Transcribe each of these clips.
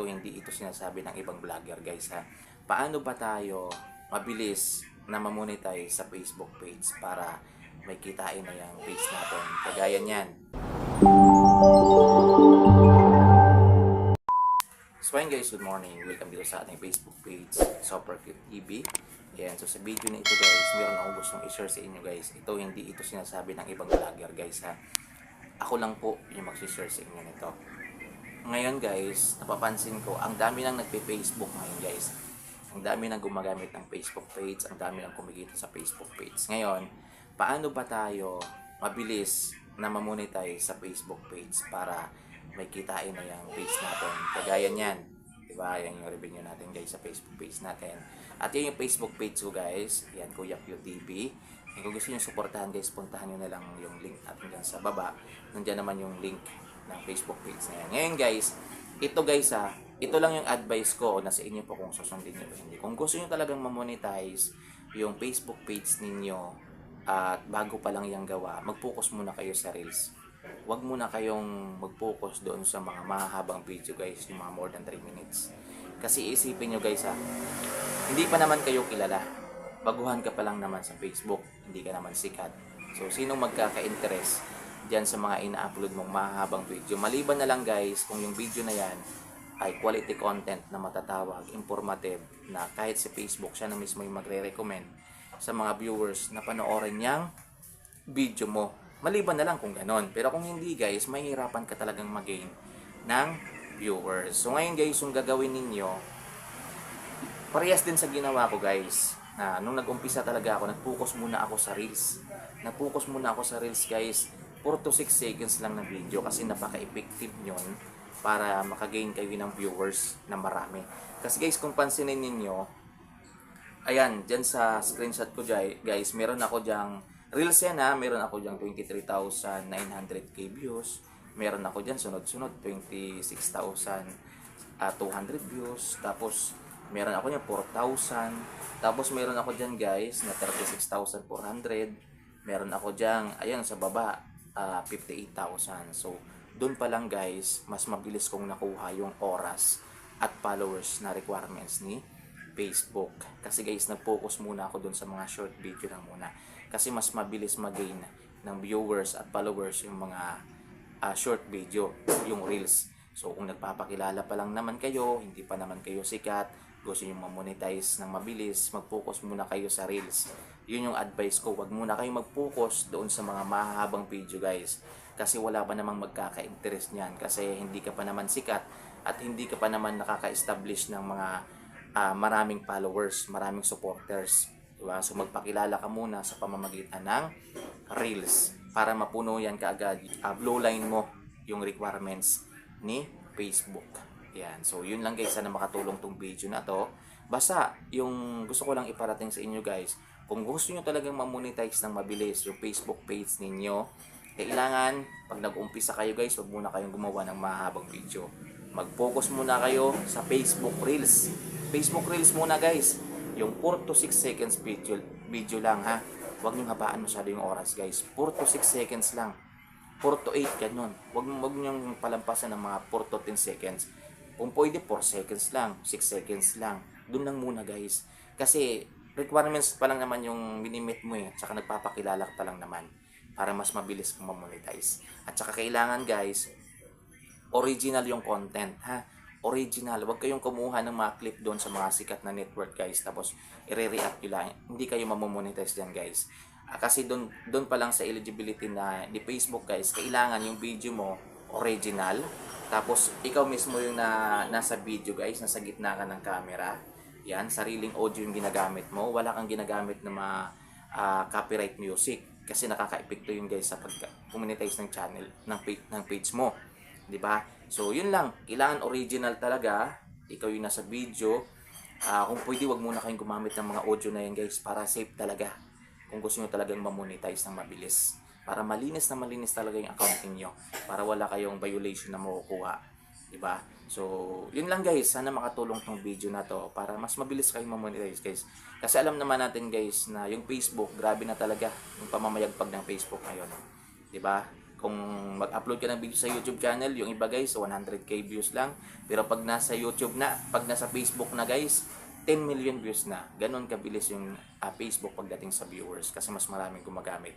ito, hindi ito sinasabi ng ibang vlogger guys ha. Paano ba tayo mabilis na mamonetize sa Facebook page para may kitain na yung page natin. Kagaya niyan. So ayun guys, good morning. Welcome dito sa ating Facebook page, Super Cute TV. Ayan, so sa video na ito guys, meron akong gustong i-share sa inyo guys. Ito, hindi ito sinasabi ng ibang vlogger guys ha. Ako lang po yung mag-share sa inyo nito. Ngayon guys, napapansin ko, ang dami nang nagpe-Facebook ngayon guys. Ang dami nang gumagamit ng Facebook page, ang dami nang kumikita sa Facebook page. Ngayon, paano ba tayo mabilis na mamonetize sa Facebook page para may kitain na yung page natin. Kagaya niyan. Diba? Yan yung revenue natin guys sa Facebook page natin. At yan yung Facebook page ko guys. Yan, Kuya QTV. And kung gusto nyo supportahan guys, puntahan nyo na lang yung link natin dyan sa baba. Nandiyan naman yung link ng Facebook page na yan. Ngayon guys, ito guys ha, ito lang yung advice ko na sa inyo po kung susundin nyo hindi. Kung gusto nyo talagang mamonetize yung Facebook page ninyo at bago pa lang yung gawa, mag-focus muna kayo sa Reels. Huwag muna kayong mag-focus doon sa mga mahahabang video guys, yung mga more than 3 minutes. Kasi isipin nyo guys ha, hindi pa naman kayo kilala. Baguhan ka pa lang naman sa Facebook, hindi ka naman sikat. So, sino magkaka-interest dyan sa mga ina-upload mong mahahabang video? Maliban na lang guys, kung yung video na yan ay quality content na matatawag, informative, na kahit sa Facebook, siya na mismo yung magre-recommend sa mga viewers na panoorin niyang video mo. Maliban na lang kung ganon. Pero kung hindi guys, mahihirapan ka talagang mag-gain ng viewers. So ngayon guys, yung gagawin ninyo, parehas din sa ginawa ko guys. Na nung nag-umpisa talaga ako, nag-focus muna ako sa Reels. Nag-focus muna ako sa Reels guys. 4 to 6 seconds lang ng video kasi napaka-effective nyon para makagain kayo ng viewers na marami. Kasi guys, kung pansinin ninyo, ayan, dyan sa screenshot ko dyan, guys, meron ako dyang Reels yan ha, meron ako dyang 23,900k views. Meron ako dyan, sunod-sunod, 26,200 views. Tapos, meron ako dyan 4,000. Tapos, meron ako dyan guys, na 36,400. Meron ako dyan, ayan, sa baba, ah, 58,000. So, doon pa lang guys, mas mabilis kong nakuha yung oras at followers na requirements ni Facebook. Kasi guys, nag-focus muna ako doon sa mga short video lang muna. Kasi mas mabilis mag-gain ng viewers at followers yung mga ah, short video, yung reels. So kung nagpapakilala pa lang naman kayo, hindi pa naman kayo sikat, gusto nyo ma-monetize ng mabilis, mag-focus muna kayo sa reels. Yun yung advice ko, wag muna kayo mag-focus doon sa mga mahahabang video guys. Kasi wala pa namang magkaka-interest niyan. Kasi hindi ka pa naman sikat at hindi ka pa naman nakaka-establish ng mga ah, maraming followers, maraming supporters. Diba? So magpakilala ka muna sa pamamagitan ng Reels para mapuno yan kaagad. Uh, blow line mo yung requirements ni Facebook. Yan. So yun lang guys, sana makatulong tong video na to. Basta yung gusto ko lang iparating sa inyo guys, kung gusto nyo talagang mamonetize ng mabilis yung Facebook page ninyo, kailangan pag nag-umpisa kayo guys, wag muna kayong gumawa ng mahabang video. Mag-focus muna kayo sa Facebook Reels. Facebook Reels muna guys. Yung 4 to 6 seconds video, video lang ha. Huwag nyo habaan masyado yung oras guys. 4 to 6 seconds lang. 4 to 8 ganun. Huwag, huwag nyo palampasan ng mga 4 to 10 seconds. Kung pwede 4 seconds lang, 6 seconds lang. Doon lang muna guys. Kasi requirements pa lang naman yung minimit mo eh. Tsaka nagpapakilala ka pa lang naman. Para mas mabilis kang mamonetize. At tsaka kailangan guys, original yung content ha original wag kayong kumuha ng mga clip doon sa mga sikat na network guys tapos i-react nyo lang hindi kayo mamomonetize dyan guys Ah, kasi doon doon pa lang sa eligibility na ni Facebook guys kailangan yung video mo original tapos ikaw mismo yung na, nasa video guys nasa gitna ka ng camera yan sariling audio yung ginagamit mo wala kang ginagamit na mga ah, copyright music kasi nakaka-epekto yung guys sa pag-monetize ng channel ng page, ng page mo 'di ba? So, yun lang. Kailangan original talaga. Ikaw yung nasa video. Ah, kung pwede, wag muna kayong gumamit ng mga audio na yan, guys, para safe talaga. Kung gusto nyo talagang mamonetize ng mabilis. Para malinis na malinis talaga yung account niyo Para wala kayong violation na makukuha. 'Di ba? So, yun lang guys. Sana makatulong tong video na to para mas mabilis kayong mamonetize, guys. Kasi alam naman natin, guys, na yung Facebook, grabe na talaga yung pamamayagpag ng Facebook ngayon. 'Di ba? kung mag-upload ka ng video sa YouTube channel, yung iba guys, 100k views lang. Pero pag nasa YouTube na, pag nasa Facebook na guys, 10 million views na. Ganon kabilis yung ah, Facebook pagdating sa viewers kasi mas maraming gumagamit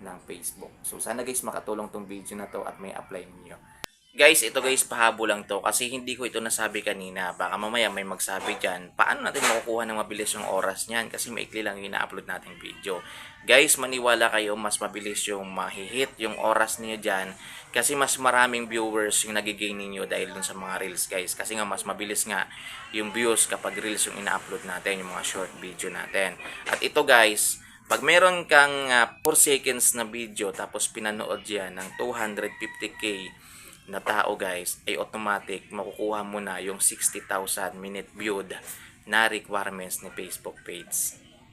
ng Facebook. So sana guys makatulong tong video na to at may apply niyo. Guys, ito guys, pahabo lang to kasi hindi ko ito nasabi kanina. Baka mamaya may magsabi dyan, paano natin makukuha ng mabilis yung oras niyan? Kasi maikli lang yung ina-upload nating video. Guys, maniwala kayo, mas mabilis yung mahihit yung oras niyo dyan kasi mas maraming viewers yung nagigain ninyo dahil dun sa mga reels guys. Kasi nga mas mabilis nga yung views kapag reels yung ina-upload natin, yung mga short video natin. At ito guys, pag meron kang ah, 4 seconds na video tapos pinanood yan ng 250k na tao guys ay automatic makukuha mo na yung 60,000 minute viewed na requirements ni Facebook page.